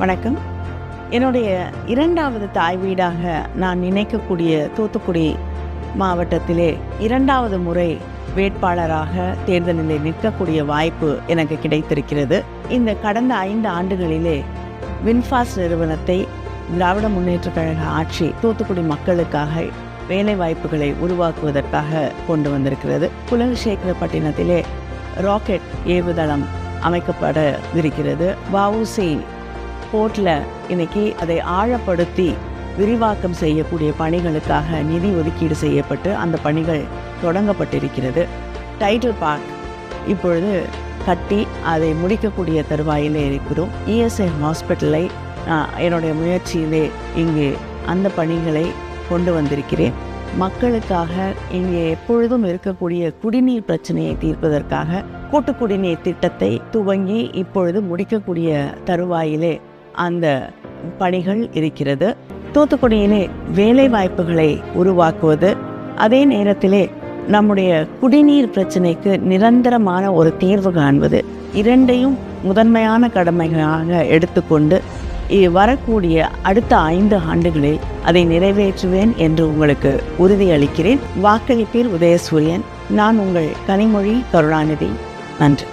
வணக்கம். என்னுடைய இரண்டாவது தாய் வீடாக நான் நினைக்கக்கூடிய தூத்துக்குடி மாவட்டத்திலே இரண்டாவது முறை வேட்பாளராக தேர்தலில் நிற்கக்கூடிய வாய்ப்பு எனக்கு கிடைத்திருக்கிறது. இந்த கடந்த ஐந்து ஆண்டுகளிலே வின்ஃபாஸ் நிறுவனத்தை திராவிட முன்னேற்றக் கழக ஆட்சி தூத்துக்குடி மக்களுக்காக வேலை வாய்ப்புகளை உருவாக்குவதற்காக கொண்டு வந்திருக்கிறது. குலசேகரப்பட்டினத்திலே ராக்கெட் ஏவுதளம் அமைக்கப்பட இருக்கிறது வவுசி போர்ட்டில் இன்னைக்கு அதை ஆழப்படுத்தி விரிவாக்கம் செய்யக்கூடிய பணிகளுக்காக நிதி ஒதுக்கீடு செய்யப்பட்டு அந்த பணிகள் தொடங்கப்பட்டிருக்கிறது. டைட்டில் பார்க் இப்பொழுது கட்டி அதை முடிக்கக்கூடிய தருவாயிலே இருக்கிறோம். இஎஸ்ஐ ஹாஸ்பிட்டலை என்னுடைய முயற்சியிலே இங்கு அந்த பணிகளை கொண்டு வந்திருக்கிறேன். மக்களுக்காக இங்கே எப்பொழுதும் இருக்கக்கூடிய குடிநீர் பிரச்சனையை தீர்ப்பதற்காக கூட்டு குடிநீர் திட்டத்தை துவங்கி இப்பொழுது முடிக்கக்கூடிய தருவாயிலே அந்த பணிகள் இருக்கிறது. தூத்துக்குடியிலே வேலை வாய்ப்புகளை உருவாக்குவது அதே நேரத்திலே நம்முடைய குடிநீர் பிரச்சனைக்கு நிரந்தரமான ஒரு தீர்வு காண்பது இரண்டையும் முதன்மையான கடமைகளாக எடுத்துக்கொண்டு வரக்கூடிய அடுத்த ஐந்து ஆண்டுகளில் அதை நிறைவேற்றுவேன் என்று உங்களுக்கு உறுதியளிக்கிறேன். வாக்களிப்பீர் உதயசூரியன். நான் உங்கள் கனிமொழி கருணாநிதி. நன்றி.